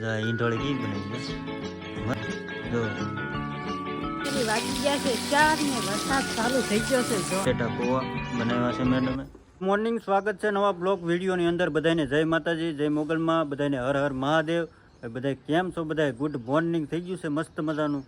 જા ઈંઢોળી કેવી બનાવી છે? મસ્ત. જો. પેલી વાગી ગયા છે ચાર ચાલુ થઈ ગયો છે જો. બનાવ્યા છે મેડમે. મોર્નિંગ સ્વાગત છે નવા બ્લોગ વિડીયોની અંદર. બધાને જય માતાજી જય મોગલમાં. બધાને હર હર મહાદેવ. બધા કેમ છો? બધા ગુડ મોર્નિંગ થઈ ગયું છે મસ્ત મજાનું.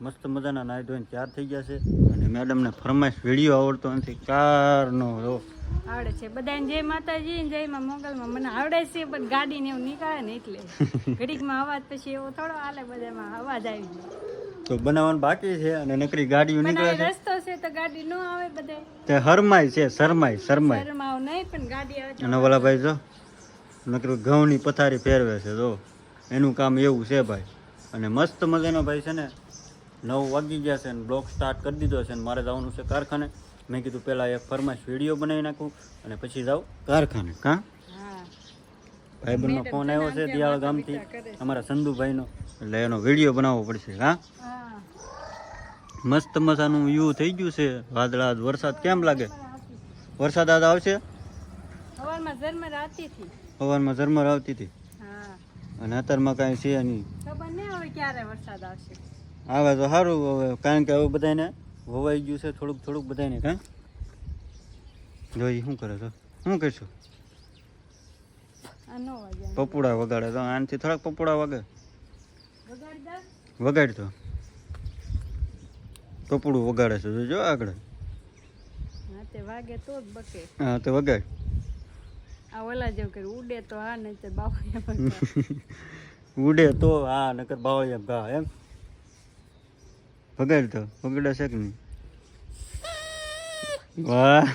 મસ્ત મજાના નાહી ધોઈને ચાર થઈ ગયા છે. અને મેડમને ફરમાઈશ વીડિયો આવડતો નથી. ચારનો જો. આવડે છે. બધાને જય માતાજી જયમાં જય માં મોગલમાં. મને આવડે છે પણ ગાડી ને એવું નીકળે ને એટલે. ઘડીકમાં અવાજ પછી એવો થોડો હાલે બધામાં અવાજ આવી જાય તો બનાવવાનું બાકી છે અને નકરી ગાડીઓ નીકળે છે? રસ્તો છે તો ગાડી ન આવે બધે. તે હરમાય છે શરમાય શરમાય. શરમાવ નહીં પણ ગાડી આવે અને ઓલા ભાઈ જો નકરું ઘઉંની પથારી ફેરવે છે જો. એનું કામ એવું છે ભાઈ. અને મસ્ત મજાનો ભાઈ છે ને નવ વાગી ગયા છે અને બ્લોક સ્ટાર્ટ કરી દીધો છે ને મારે જવાનું છે કારખાને. મેં કીધું પહેલાં એક ફરમાશ વીડિયો બનાવી નાખું અને પછી જાઉં કારખાને. કાં? ભાઈબંધનો ફોન આવ્યો છે દિયાળ ગામથી. અમારા સંધુભાઈનો એટલે એનો વીડિયો બનાવવો પડશે હા? મસ્ત મજાનું વ્યૂ થઈ ગયું છે. વાદળા વરસાદ કેમ લાગે? વરસાદ આજ આવશે? સવારમાં ઝરમર આવતી હતી. હવારમાં ઝરમર આવતી હતી. અને અત્યારમાં કાંઈ છે નહીં. ખબર નહીં હવે ક્યારે વરસાદ આવશે. આવે તો સારું હવે કારણ કે હવે બધાને વવાઈ ગયું છે થોડુંક થોડુંક બધાને કાં? જોઈ શું કરે છો? શું કરશું? પપુડા વગાડે તો આનાથી થોડાક પપોડા વાગે. વગાડી વગાડ તો પપુડું વગાડે છે. જોજો આગળ. હા વાગે તો જ બકે. હા તો વગાડ. ઉડે તો હા નકર બાવળિયા ગા એમ? વગાડ તો પકડો છે કે નહીં? વાહ.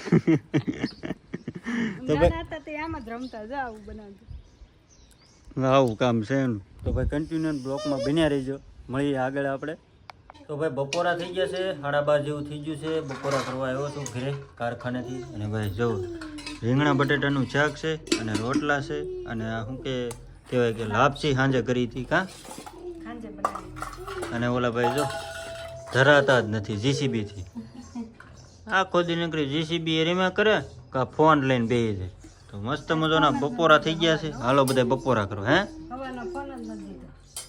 તો ભાઈ નાના તે આમ જ રમતા જા આવું બનાવતું. આવું કામ છે એનું. તો ભાઈ કન્ટિન્યુ બ્લોકમાં બન્યા રહીજો. મળીએ આગળ આપણે. તો ભાઈ બપોરા થઈ ગયા છે સાડા બાર જેવું થઈ ગયું છે. બપોરા કરવા આવ્યો છું ઘરે કારખાનેથી. અને ભાઈ જો રીંગણા બટેટાનું શાક છે અને રોટલા છે અને શું કે કહેવાય કે લાપસી સાંજે કરી હતી કાં? અને ઓલા ભાઈ જો ધરાતા જ નથી જીસીબીથી આખો દી નીકળી જીસીબી એરીમાં કરે કા ફોન લઈને બેસી જાય. તો મસ્ત મજાના બપોરા થઈ ગયા છે. હાલો બધા બપોરા કરો હે?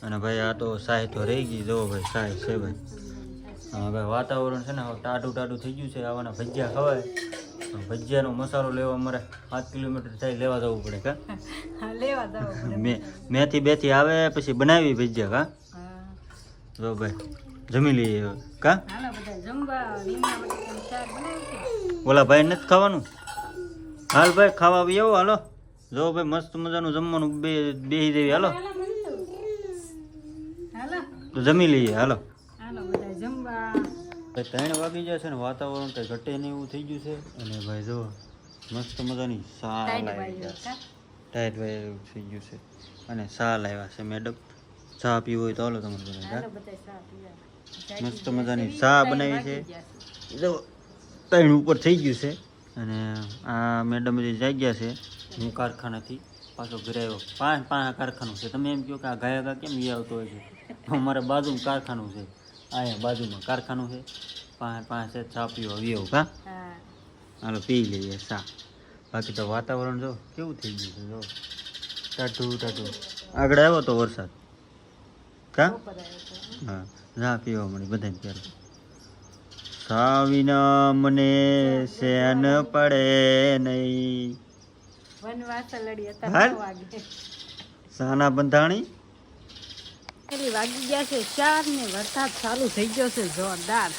અને ભાઈ આ તો સાય તો રહી ગઈ જો ભાઈ સાય છે ભાઈ. હા ભાઈ વાતાવરણ છે ને હવે ટાઢું ટાઢું થઈ ગયું છે આવાના ભજીયા ખવાય. ભજીયાનો મસાલો લેવા અમારે પાંચ કિલોમીટર થાય લેવા જવું પડે કા? લેવા જવું મેથી બેથી આવે પછી બનાવી ભજીયા કા? હા. જો ભાઈ. જમી લઈએ કા? ઓલા ભાઈ નથી ખાવાનું? હાલ ભાઈ ખાવા બી આવો હાલો. જો ભાઈ મસ્ત મજાનું જમવાનું બે બેહી દેવી હાલો. તો જમી લઈએ હાલો. ત્રણ વાગી જાય છે ને વાતાવરણ કંઈ ઘટે નહીં એવું થઈ ગયું છે. અને ભાઈ જો મસ્ત મજાની સાલ આવી ગયા ટાઈટ ભાઈ એવું થઈ ગયું છે. અને સાલ આવ્યા છે મેડમ ચા પીવું હોય તો હાલો તમારે બધા બધા ચા મસ્ત મજાની ચા બનાવી છે. એટલે ત્રણ ઉપર થઈ ગયું છે. અને આ મેડમ જે જાગ્યા છે. હું કારખાનાથી પાછો ઘરે આવ્યો. પાંચ પાંચ કારખાનું છે. તમે એમ કહો કે આ ગાયા ગા કેમ એ આવતો હોય છે? અમારા બાજુમાં કારખાનું છે. અહીંયા બાજુમાં કારખાનું છે. પાંચ પાંચ છે ચા પીવો આવ્યો કા હા? હાલો પી લઈએ ચા. બાકી તો વાતાવરણ જો કેવું થઈ ગયું છે જો. ટાઢું ટાઢું. આગળ આવ્યો તો વરસાદ? કા? તો. હા. જા પીવા મળી બધાને ત્યારે? સાવીના મને સેન પડે નહીં. વનવાસ લડી. હતા વાગે. સાના બંધાણી? પેલી વાગી ગયા છે. ચાર ને વરસાદ ચાલુ થઈ ગયો છે. જોરદાર.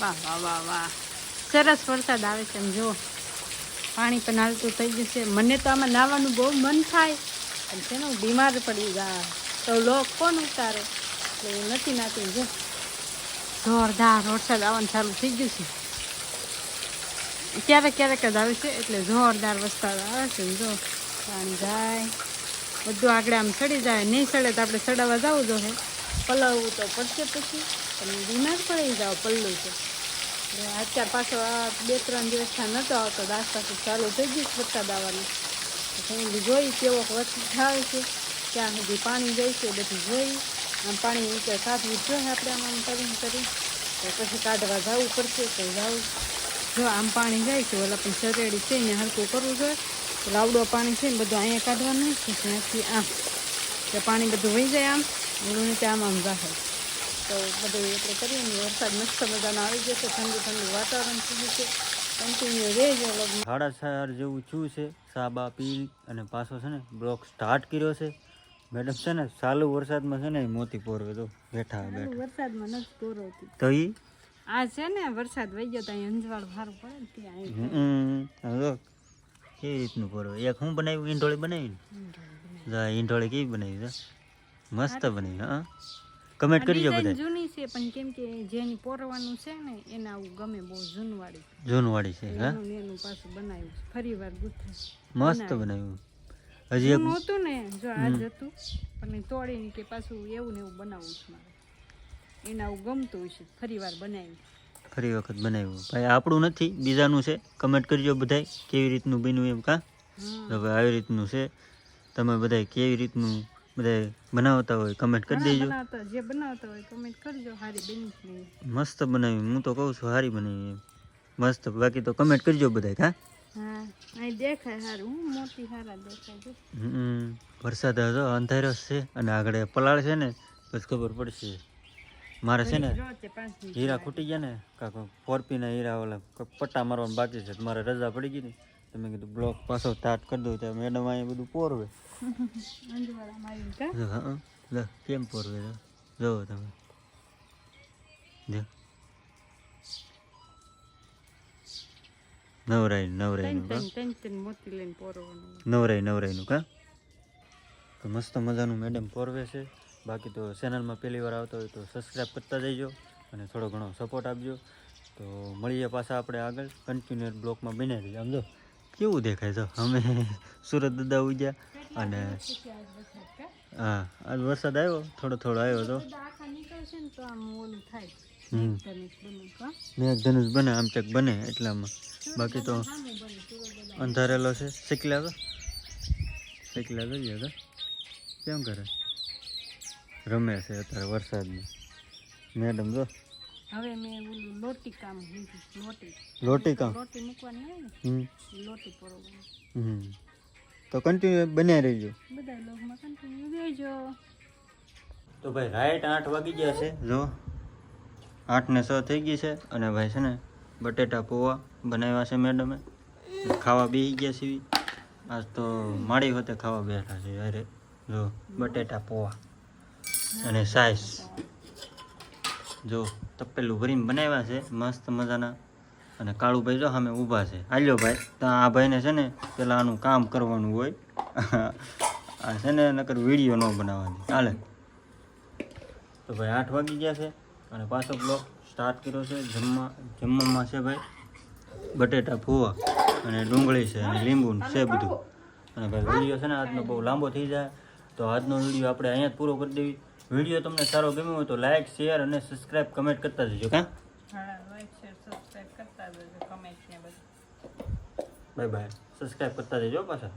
વાહ વાહ વાહ વાહ. સરસ વરસાદ આવે છે એમ જો પાણી પણ હાલતું થઈ ગયું છે. મને તો આમાં નાહવાનું બહુ મન થાય. અને છે ને બીમાર પડી ગયા. તો લોક કોણ ઉતારે? એટલે હું નથી નાતી જો. જોરદાર વરસાદ આવવાનું ચાલુ થઈ ગયું છે. ક્યારેક ક્યારેક જ આવે છે, એટલે જોરદાર વરસાદ આવે છે, જો. પાણી જાય. બધું આગળ આમ ચડી જાય, નહીં સડે તો આપણે ચડાવવા જવું જોઈએ પલાવવું તો પડશે પછી. પણ બીમાર પડી જાઓ પલ્લું તો. અત્યારે પાછો આ બે ત્રણ દિવસ દિવસથી નહોતો આવતો દાસ પાસે ચાલુ થઈ ગયું વરસાદ આવવાનું. તો જોઈ કેવો વરસાદ થાય છે. ક્યાં સુધી પાણી જાય છે બધું જોઈ. આમ પાણી નીચે કાઢવું જોઈએ આપણે આમ આમ કરીને કરી. તો પછી કાઢવા જવું પડશે, તો જવું જો આમ પાણી જાય છે, ઓલા પણ સરેડી છે અહીંયા હરકું કરવું જોઈએ. લાવડો પાણી છે ને બધું અહીંયા કાઢવાનું ત્યાંથી આમ. કે પાણી બધું વહી જાય આમ, એવું નીચે આમ આમ જાહે. તો બધું એટલે કરીએ ને, વરસાદ મસ્ત મજાનો આવી જશે ઠંડુ ઠંડુ વાતાવરણ થઈ છે. કન્ટિન્યુ રહેજો સાડા ચાર જેવું છું છે, સાબા પી અને પાછો છે ને, બ્લોક સ્ટાર્ટ કર્યો છે. મેડમ છે ને ચાલુ વરસાદમાં છે ને મોતી પોરવે તો બેઠા બેઠા. વરસાદમાં નથી પૂરોતી તો ઈ? આ છે ને વરસાદ વહી ગયો તો અહીં અંજવાળ ભારું પડે ને ત્યાં હમ, કેવી રીતનું પોરવે? એક હું બનાવ્યું? ઈંઢોળી બનાવી ને? ઈંઢોળી કેવી બનાવી છે? મસ્ત બનાવી હા? કમેન્ટ કરજો બધા જૂની છે પણ કેમ કે જેની પોરવાનું છે ને એને આવું ગમે બહુ જૂનવાળી. જૂનવાળી છે હા? એનું પાછું બનાવ્યું ફરી વાર મસ્ત બનાવ્યું. હજી એક હતું ને જો આજ હતું પણ તોડીને કે પાછું એવું ને એવું બનાવવું છે મારે. એના ગમતું હશે ફરી વાર બનાવ્યું ફરી વખત બનાવ્યું. ભાઈ આપણું નથી બીજાનું છે. કમેન્ટ કરજો બધાય કેવી રીતનું બન્યું એમ કાં? હવે આવી રીતનું છે. તમે બધાય કેવી રીતનું બધાય બનાવતા હોય કમેન્ટ કરી દેજો. જે બનાવતા હોય કમેન્ટ કરજો હારી બની મસ્ત બનાવ્યું. હું તો કહું છું સારી બનાવી એમ. મસ્ત. બાકી તો કમેન્ટ કરજો બધાય કાં? હા અહીં દેખાય સારું મોટી સારા દેખાય છે. હમ, વરસાદ હતો અંધારો છે અને આગળ પલાળ છે ને પછી ખબર પડશે. મારે છે ને હીરા ખૂટી ગયા ને કાંક ફોરપીના હીરા ઓલા પટ્ટા મારવાનું બાકી છે મારે રજા પડી ગઈ ને તો મેં કીધું બ્લોક પાછો સ્ટાર્ટ કરી દઉં. ત્યાં મેડમ અહીંયા બધું પોરવે. કેમ પોરવે? જો તમે. જો. નવરાઈ નવરાઈનું કા નવરાઈ નવરાઈનું કા? તો મસ્ત મજાનું મેડમ પોરવે છે. બાકી તો ચેનલમાં પહેલી વાર આવતો હોય તો સબસ્ક્રાઈબ કરતા જઈજો અને થોડો ઘણો સપોર્ટ આપજો. તો મળીએ પાછા આપણે આગળ. કન્ટિન્યુઅર બ્લોકમાં બની રહીએ. આમ જો કેવું દેખાય તો અમે સુરત દાદા ઉજ્યા અને હા આજ વરસાદ આવ્યો? થોડો થોડો આવ્યો તો. મેઘધનુષ બને આમ ચક બને એટલામાં. બાકી તો અંધારેલો છે. શીખલા તો શીખલા તો કેમ કરે? રમે છે અત્યારે વરસાદમાં. મેડમ જો. હવે મેં ઓલું લોટી કામ લોટી. લોટી કામ? લોટી મૂકવાની ને લોટી પરોવાની તો કન્ટિન્યુ બન્યા રહીજો. બધા લોગમાં કન્ટિન્યુ રહેજો તો ભાઈ રાઈટ આઠ વાગી ગયા છે. જો આઠ ને છ થઈ ગઈ છે અને ભાઈ છે ને બટેટા પૌવા બનાવ્યા છે મેડમે. ખાવા બેસી ગયા છીએ. આજ તો માળી હોતે ખાવા બેઠા છે અરે, જો, બટેટા પૌવા અને સાઈસ. જો, તપેલું ભરીને બનાવ્યા છે. મસ્ત મજાના. અને કાળુભાઈ જો સામે ઊભા છે. હાલ્યો ભાઈ, તો આ ભાઈને છે ને પેલા આનું કામ કરવાનું હોય. આ છે ને નકર વીડિયો ન બનાવવાની. હાલે. તો ભાઈ આઠ વાગી ગયા છે અને પાછો બ્લોક સ્ટાર્ટ કર્યો છે. જમવા જમવામાં છે ભાઈ બટેટા ફૂવા અને ડુંગળી છે અને લીંબુ છે બધું. અને ભાઈ વીડિયો છે ને આજનો બહુ લાંબો થઈ જાય. તો આજનો વીડિયો આપણે અહીંયા જ પૂરો કરી દેવી. વીડિયો તમને સારો ગમ્યો હોય તો લાઇક શેર અને સબસ્ક્રાઈબ કમેન્ટ કરતા જજો કાં? હા લાઈક શેર સબસ્ક્રાઈબ કરતા જજો કમેન્ટ ને બધું. બાય બાય સબસ્ક્રાઈબ કરતા જજો પાછા.